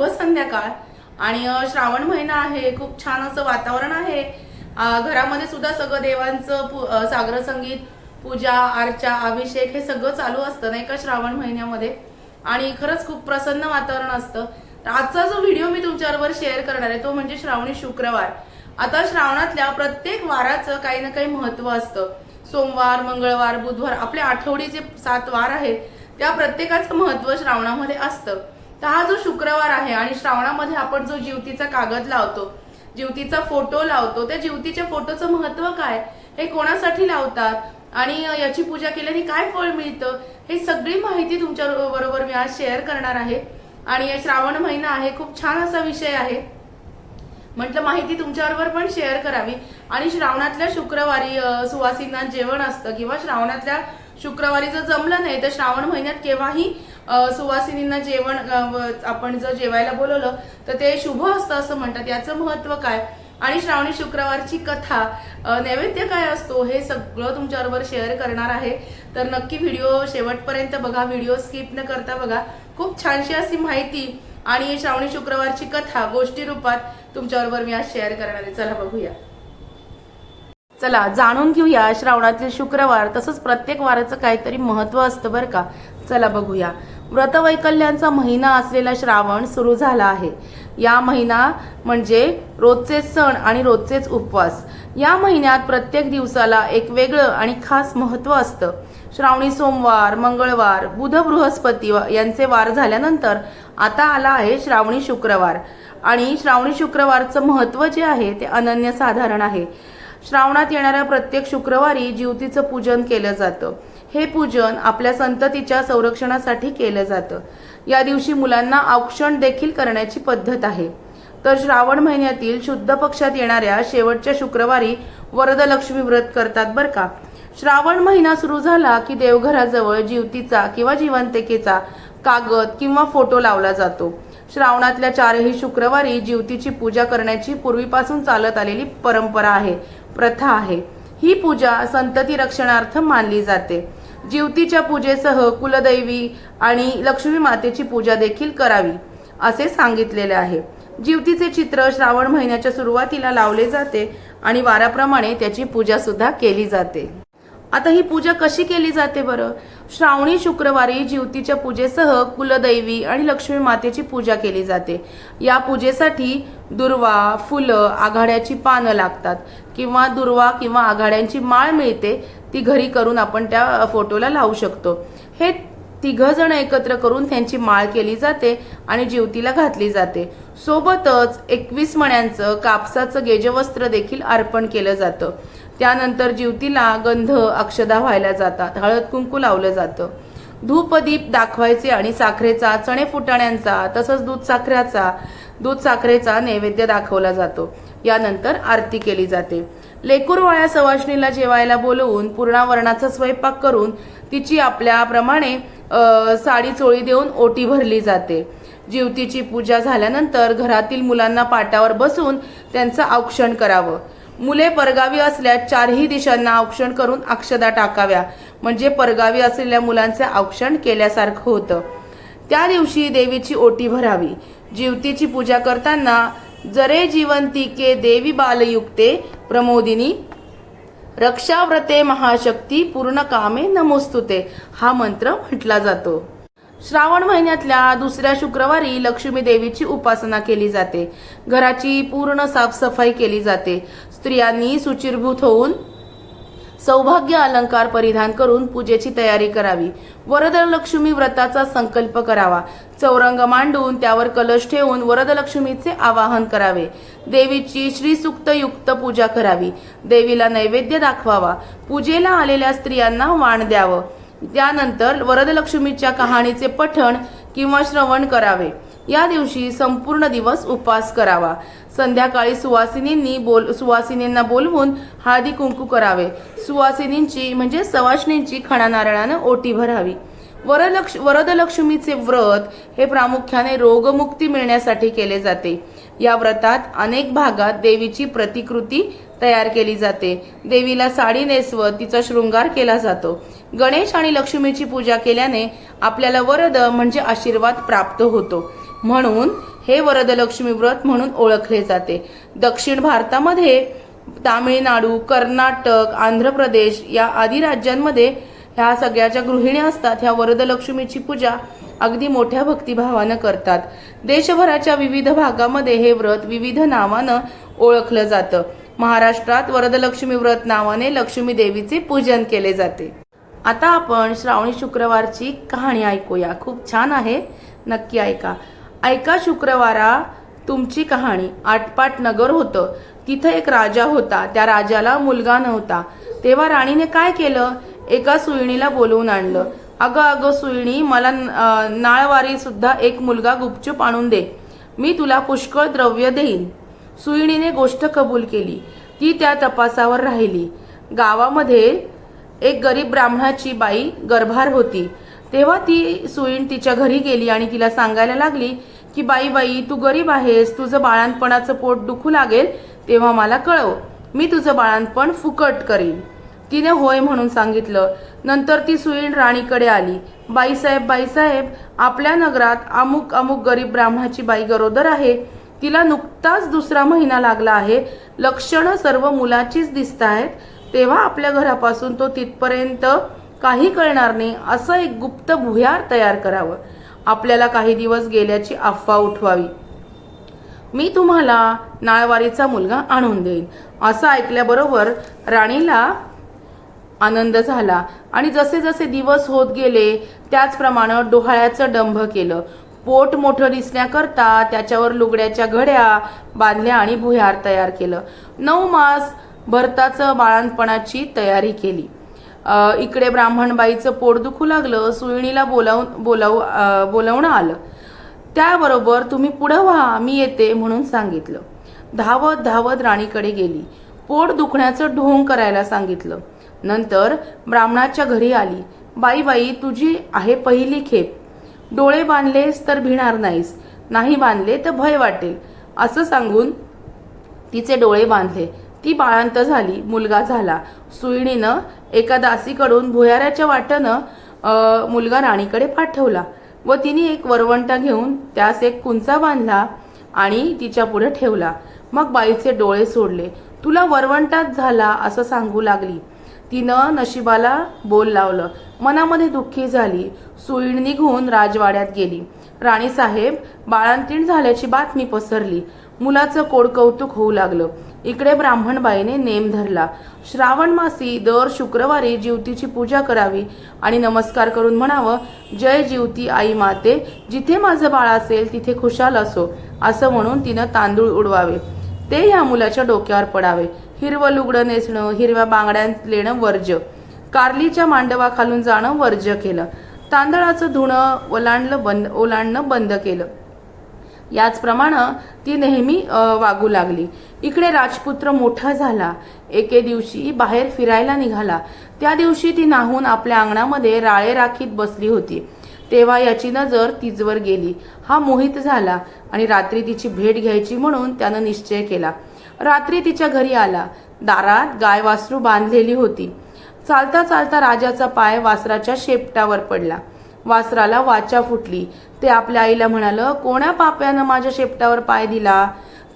शुभ संध्याकाळ. आणि श्रावण महिना आहे खूप छान असं वातावरण आहे. घरामध्ये सुद्धा सगळं देवांचं सागर संगीत पूजा अर्चा अभिषेक हे सगळं चालू असतं नाही का श्रावण महिन्यामध्ये? आणि खरंच खूप प्रसन्न वातावरण असतं. आजचा जो व्हिडिओ मी तुमच्याबरोबर शेअर करणार आहे तो म्हणजे श्रावणी शुक्रवार. आता श्रावणातल्या प्रत्येक वाराचं काही ना काही महत्त्व असतं. सोमवार मंगळवार बुधवार आपले आठवडीचे सात वार आहेत. त्या प्रत्येकाचं महत्त्व श्रावणामध्ये असतं. तर हा जो शुक्रवार आहे आणि श्रावणामध्ये आपण जो जीवतीचा कागद लावतो जीवतीचा फोटो लावतो त्या जीवतीच्या फोटोचं महत्त्व काय? हे कोणासाठी लावतात? आणि याची पूजा केल्याने काय फळ मिळतं? हे सगळी माहिती तुमच्या बरोबर मी आज शेअर करणार आहे. आणि या श्रावण महिना आहे खूप छान असा विषय आहे. म्हटलं माहिती तुमच्याबरोबर पण शेअर करावी. आणि श्रावणातल्या शुक्रवारी अ, जेवण असतं किंवा श्रावणातल्या शुक्रवारी जर जमलं नाही तर श्रावण महिन्यात केव्हाही सुवासिनींना जेवण आपण जर जेवायला बोलवलं तर ते शुभ असतं असं म्हणतात. याचं महत्त्व काय? आणि श्रावणी शुक्रवारची कथा नैवेद्य काय असतो हे सगळं तुमच्याबरोबर शेअर करणार आहे. तर नक्की व्हिडिओ शेवटपर्यंत बघा. व्हिडिओ स्किप न करता बघा. खूप छानशी अशी माहिती आणि श्रावणी शुक्रवारची कथा गोष्टी रूपात तुमच्याबरोबर मी आज शेअर करणार आहे. चला बघूया. चला जाणून घेऊया श्रावणातील शुक्रवार. तसंच प्रत्येक वाराचं काहीतरी महत्त्व असतं बरं का? चला बघूया. व्रतवैकल्यांचा महिना असलेला श्रावण सुरू झाला आहे. या महिना म्हणजे रोजचेच सण आणि रोजचेच उपवास. या महिन्यात प्रत्येक दिवसाला एक वेगळं आणि खास महत्त्व असतं. श्रावणी सोमवार मंगळवार बुध बृहस्पती व- यांचे वार झाल्यानंतर आता आला आहे श्रावणी शुक्रवार. आणि श्रावणी शुक्रवारचं महत्त्व जे आहे ते अनन्यसाधारण आहे. श्रावणात येणाऱ्या प्रत्येक शुक्रवारी जीवतीचं पूजन केलं जातं. हे पूजन आपल्या संततीच्या संरक्षणासाठी केलं जातं. या दिवशी मुलांना औक्षण देखील करण्याची पद्धत आहे. तर श्रावण महिन्यातील शुद्ध पक्षात येणाऱ्या शेवटच्या शुक्रवारी वरदलक्ष्मी व्रत करतात बरं का? श्रावण महिना सुरू झाला की देवघराजवळ जीवतीचा किंवा जिवंतिकेचा कागद किंवा फोटो लावला जातो. श्रावणातल्या चारही शुक्रवारी जीवतीची पूजा करण्याची पूर्वीपासून चालत आलेली परंपरा आहे प्रथा आहे. ही पूजा संतती रक्षणार्थ मानली जाते. जीवतीच्या पूजेसह कुलदैवी आणि लक्ष्मी मातेची पूजा देखील करावी असे सांगितलेले आहे. जीवतीचे चित्र श्रावण महिन्याच्या सुरुवातीला लावले जाते आणि वाराप्रमाणे त्याची पूजा सुद्धा केली जाते. आता ही पूजा कशी केली जाते बरं? श्रावणी शुक्रवारी जीवतीच्या पूजेसह कुलदैवी आणि लक्ष्मी मातेची पूजा केली जाते. या पूजेसाठी दुर्वा फुलं आघाड्याची पानं लागतात किंवा दुर्वा किंवा आघाड्यांची माळ मिळते ती घरी करून आपण त्या फोटोला लावू शकतो. हे तिघंजणं एकत्र करून त्यांची माळ केली जाते आणि जीवतीला घातली जाते. सोबतच एकवीस मण्यांचं कापसाचं गेजवस्त्र देखील अर्पण केलं जातं. त्यानंतर जीवतीला गंध अक्षदा व्हायला जातात. हळद कुंकू लावलं जातं. धूपदीप दाखवायचे आणि साखरेचा चणे फुटाण्यांचा तसंच दूध साखरेचा दूध साखरेचा नैवेद्य दाखवला जातो. यानंतर आरती केली जाते. लेकूरवाळ्या सवाष्णीला जेवायला बोलवून पूर्णावरणाचा स्वयंपाक करून तिची आपल्याप्रमाणे साडी चोळी देऊन ओटी भरली जाते. जीवतीची पूजा झाल्यानंतर घरातील मुलांना पाटावर बसून त्यांचं औक्षण करावं. मुले परगावी असल्यास चारही दिशांना औक्षण करून अक्षदा टाकाव्या. म्हणजे परगावी असलेल्या मुलांचे औक्षण केल्यासारखं होतं. त्या दिवशी देवीची ओटी भरावी. जीवतीची पूजा करताना जरे जीवंतिके देवी बालयुक्ते प्रमोदिनी रक्षाव्रते महाशक्ती पूर्ण कामे नमोस्तुते हा मंत्र म्हटला जातो. श्रावण महिन्यातल्या दुसऱ्या शुक्रवारी लक्ष्मी देवीची उपासना केली जाते. घराची पूर्ण साफसफाई केली जाते. स्त्रियांनी सुचिरभूत होऊन सौभाग्य अलंकार परिधान करून पूजेची तयारी करावी. वरदलक्ष्मी व्रताचा संकल्प करावा. चौरंग मांडून त्यावर कलश ठेवून वरदलक्ष्मीचे आवाहन करावे. देवीची श्रीसुक्त युक्त पूजा करावी. देवीला नैवेद्य दाखवावा. पूजेला आलेल्या स्त्रियांना वाण द्यावं. त्यानंतर वरदलक्ष्मीच्या कहाणीचे पठण किंवा श्रवण करावे. या दिवशी संपूर्ण दिवस उपवास करावा. संध्याकाळी सुवासिनींनी बोल सुवासिनींना बोलवून हळदी कुंकू करावे. सुवासिनींची म्हणजे सवासिनींची खणा नारळानं ओटी भरावी. वरलक्ष वरदलक्ष्मीचे व्रत हे प्रामुख्याने रोगमुक्ती मिळण्यासाठी केले जाते. या व्रतात अनेक भागात देवीची प्रतिकृती तयार केली जाते. देवीला साडी नेसवत तिचा शृंगार केला जातो. गणेश आणि लक्ष्मीची पूजा केल्याने आपल्याला वरद म्हणजे आशीर्वाद प्राप्त होतो. म्हणून हे वरदलक्ष्मी व्रत म्हणून ओळखले जाते. दक्षिण भारतामध्ये तामिळनाडू कर्नाटक आंध्र प्रदेश या आदी राज्यांमध्ये ह्या सगळ्या ज्या गृहिणी असतात. ह्या वरदलक्ष्मीची पूजा अगदी मोठ्या भक्तिभावानं करतात. देशभराच्या विविध भागामध्ये हे व्रत विविध नावानं ओळखलं जातं. महाराष्ट्रात वरदलक्ष्मी व्रत नावाने लक्ष्मी देवीचे पूजन केले जाते. आता आपण श्रावणी शुक्रवारची कहाणी ऐकूया. खूप छान आहे. नक्की ऐका. ऐका शुक्रवारा तुमची कहाणी आटपाट नगर होतं. तिथं एक राजा होता. त्या राजाला मुलगा नव्हता. तेव्हा राणीने काय केलं? एका सुईणीला बोलवून आणलं. अगं अगं सुईणी मला नाळवारी सुद्धा एक मुलगा गुपचूप आणून दे. मी तुला पुष्कळ द्रव्य देईन. सुईणीने गोष्ट कबूल केली. ती त्या तपासावर राहिली. गावामध्ये एक गरीब ब्राह्मणाची बाई गर्भार होती. तेव्हा ती सुईण तिच्या घरी गेली आणि तिला सांगायला लागली की बाई बाई तू गरीब आहेस तुझं बाळांतपणाचं पोट दुखू लागेल तेव्हा मला कळव मी तुझं बाळांपण फुकट करीन. तिने होय म्हणून सांगितलं. नंतर ती सुईण राणीकडे आली. बाईसाहेब बाईसाहेब आपल्या नगरात अमुक अमुक गरीब ब्राह्मणाची बाई गरोदर आहे. तिला नुकताच दुसरा महिना लागला आहे. लक्षणं सर्व मुलाचीच दिसत आहेत तेव्हा आपल्या घरापासून तो तिथपर्यंत काही कळणार नाही असं एक गुप्त भुयार तयार करावं. आपल्याला काही दिवस गेल्याची अफवा उठवावी. मी तुम्हाला नाळवारीचा मुलगा आणून देईन. असं ऐकल्याबरोबर राणीला आनंद झाला आणि जसे जसे दिवस होत गेले त्याचप्रमाणे डोहाळ्याचं डंभ केलं. पोट मोठं दिसण्याकरता त्याच्यावर लुगड्याच्या घड्या बांधल्या आणि भुयार तयार केलं. नऊ मास भरताचं बाळणपणाची तयारी केली. इकडे ब्राह्मणबाईचं पोट दुखू लागलं सुईणीला बोलावून बोलाव बोलावणं आलं. त्याबरोबर तुम्ही पुढं व्हा मी येते म्हणून सांगितलं. धावत धावत राणीकडे गेली. पोट दुखण्याचं ढोंग करायला सांगितलं. नंतर ब्राह्मणाच्या घरी आली. बाई बाई तुझी आहे पहिली खेप. डोळे बांधलेस तर भिणार नाहीस. नाही बांधले तर भय वाटेल. असं सांगून तिचे डोळे बांधले. ती बाळांत झाली मुलगा झाला. सुईणीनं एका दासीकडून भुयाऱ्याच्या वाटनं मुलगा राणीकडे पाठवला व तिने एक वरवंटा घेऊन त्यास एक कुंचा बांधला आणि तिच्या पुढे ठेवला. मग बाईचे डोळे सोडले. तुला वरवंटात झाला असं सांगू लागली तिनं नशिबाला बोल लावलं. मनामध्ये दुःखी झाली. सुईण निघून राजवाड्यात गेली. राणीसाहेब बाळांतीण झाल्याची बातमी पसरली. मुलाचं कोड कौतुक होऊ लागलं. इकडे ब्राह्मणबाईने नेम धरला. श्रावण मासी दर शुक्रवारी जीवतीची पूजा करावी आणि नमस्कार करून म्हणावं जय जीवती आई माते जिथे माझं बाळ असेल तिथे खुशाल असो असं म्हणून तिनं तांदूळ उडवावे. ते ह्या मुलाच्या डोक्यावर पडावे. हिरवं लुगडं नेसणं हिरव्या बांगड्या लेणं वर्ज्य. कारलीच्या मांडवाखालून जाणं वर्ज्य केलं. तांदळाचं धुणं ओलांडलं बंद ओलांडणं बंद केलं. याचप्रमाणे ती नेहमी वागू लागली. इकडे राजपुत्र मोठा झाला. एके दिवशी बाहेर फिरायला निघाला. त्या दिवशी ती नाहून आपल्या अंगणामध्ये राळे राखीत बसली होती. तेव्हा याची नजर तिजवर गेली. हा मोहित झाला आणि रात्री तिची भेट घ्यायची म्हणून त्यानं निश्चय केला. रात्री तिच्या घरी आला. दारात गाय वासरू बांधलेली होती. चालता चालता राजाचा पाय वासराच्या शेपटावर पडला. वासराला वाचा फुटली. ते आपल्या आईला म्हणालं कोण्या पाप्यानं माझ्या शेपटावर पाय दिला?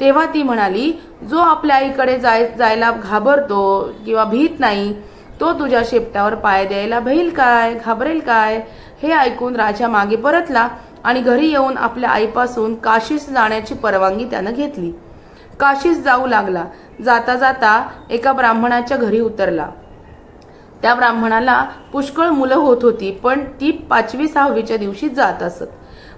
तेव्हा ती म्हणाली जो आपल्या आईकडे जाय जायला घाबरतो किंवा भीत नाही तो तुझ्या शेपटावर पाय द्यायला भईल काय घाबरेल काय? हे ऐकून राजा मागे परतला आणि घरी येऊन आपल्या आईपासून काशीस जाण्याची परवानगी त्यानं घेतली. काशीस जाऊ लागला. जाता जाता एका ब्राह्मणाच्या घरी उतरला. त्या ब्राह्मणाला पुष्कळ मुलं होत होती पण ती पाचवी सहावीच्या दिवशी जात असत.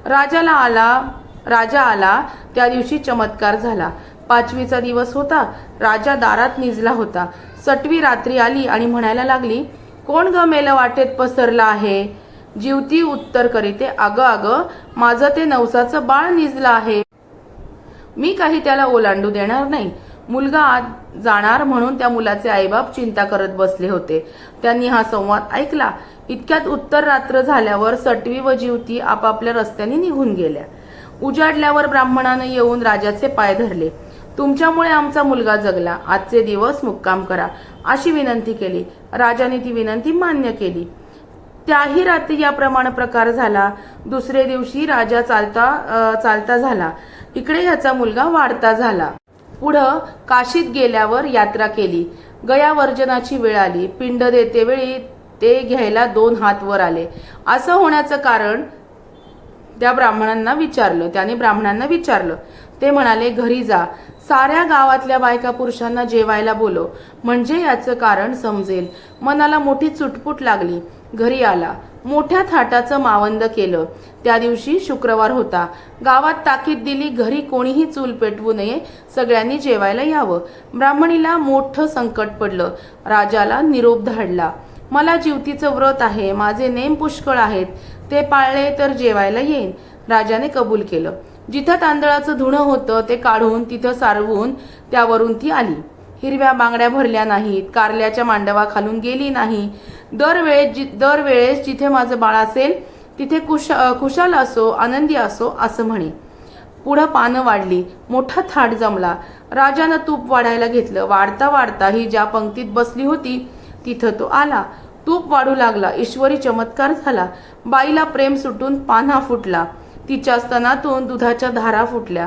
राजाला आला राजा आला त्या दिवशी चमत्कार झाला. पाचवीचा दिवस होता राजा दारात निजला होता. सटवी रात्री आली आणि म्हणायला लागली कोण ग मेलं वाटेत पसरला आहे? जीवती उत्तर करीते अगं अगं माझं ते नवसाचं बाळ निजलं आहे. मी काही त्याला ओलांडू देणार नाही. मुलगा आत जाणार म्हणून त्या मुलाचे आईबाप चिंता करत बसले होते. त्यांनी हा संवाद ऐकला. इतक्यात उत्तर रात्र झाल्यावर सटवी व जीवती आपापल्या रस्त्याने निघून गेल्या. उजाडल्यावर ब्राह्मणाने येऊन राजाचे पाय धरले. तुमच्यामुळे आमचा मुलगा जगला. आजचे दिवस मुक्काम करा अशी विनंती केली. राजाने ती विनंती मान्य केली. त्याही रात्री याप्रमाणे प्रकार झाला. दुसरे दिवशी राजा चालता चालता झाला. इकडे ह्याचा मुलगा वाढता झाला. पुढं काशीत गेल्यावर यात्रा केली. गयावर्जनाची वेळ आली. पिंड देतेवेळी ते घ्यायला दोन हात वर आले. असं होण्याचं कारण त्या ब्राह्मणांना विचारलं. त्याने ब्राह्मणांना विचारलं. ते म्हणाले घरी जा. साऱ्या गावातल्या बायका पुरुषांना जेवायला बोलव. म्हणजे याचं कारण समजेल. मनाला मोठी चुटपुट लागली. घरी आला. मोठ्या थाटाचं मावंद केलं. त्या दिवशी शुक्रवार होता. गावात ताकीद दिली घरी कोणीही चूल पेटवू नये सगळ्यांनी जेवायला यावं. ब्राह्मणीला मोठं संकट पडलं. राजाला निरोप धाडला. मला जीवतीचं व्रत आहे माझे नेम पुष्कळ आहेत. ते पाळले तर जेवायला येईन. राजाने कबूल केलं. जिथं तांदळाचं धुणं होतं ते काढून तिथं सारवून त्यावरून ती आली. हिरव्या बांगड्या भरल्या नाहीत कारल्याच्या मांडवा खालून गेली नाही. दरवेळेस जि दरवेळेस जिथे माझं बाळ असेल तिथे कुश कुशाल असो आनंदी असो असं म्हणे. पुढं पानं वाढली मोठा थाट जमला. राजानं तूप वाढायला घेतलं. वाढता वाढता ही ज्या पंक्तीत बसली होती तिथं तो आला. तूप वाढू लागला. ईश्वरी चमत्कार झाला. बाईला प्रेम सुटून पान्हा फुटला. तिच्या स्तनातून दुधाच्या धारा फुटल्या.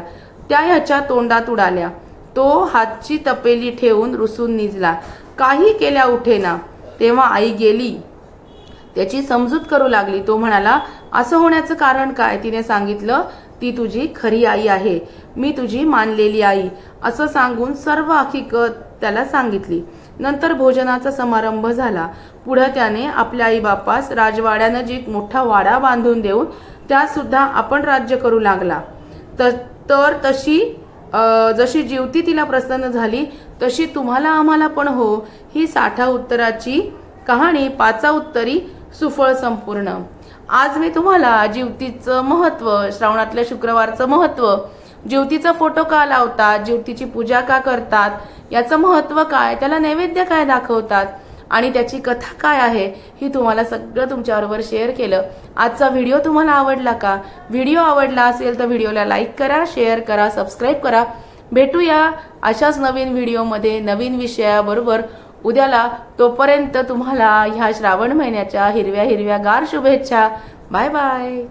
त्या ह्याच्या तोंडात उडाल्या. तो हातची तपेली ठेवून रुसून निजला. काही केल्या उठेना. तेव्हा आई गेली. त्याची समजूत करू लागली. तो म्हणाला असं होण्याचं कारण काय? तिने सांगितलं ती तुझी खरी आई आहे. मी तुझी मानलेली आई. असं सांगून सर्व हकीकत त्याला सांगितली. नंतर भोजनाचा समारंभ झाला. पुढे त्याने आपल्या आईबापास राजवाड्यानजीक मोठा वाडा बांधून देऊन त्यात सुद्धा आपण राज्य करू लागला. तर तर तशी जशी जीवती तिला प्रसन्न झाली तशी तुम्हाला आम्हाला पण हो ही साठा उत्तराची कहाणी पाचा उत्तरी सुफळ संपूर्ण. आज मी तुम्हाला जीवतीचं महत्त्व श्रावणातल्या शुक्रवारचं महत्त्व ज्योतीचा फोटो का लावतात ज्योतीची पूजा का करतात याचं महत्त्व काय त्याला नैवेद्य काय दाखवतात आणि त्याची कथा काय आहे ही तुम्हाला सगळं तुमच्याबरोबर शेअर केलं. आजचा व्हिडिओ तुम्हाला आवडला का? व्हिडिओ आवडला असेल तर व्हिडिओला लाईक करा शेअर करा सबस्क्राईब करा. भेटूया अशाच नवीन व्हिडिओमध्ये नवीन विषयाबरोबर. उद्याला तोपर्यंत तुम्हाला ह्या श्रावण महिन्याच्या हिरव्या हिरव्या गार शुभेच्छा. Bye bye.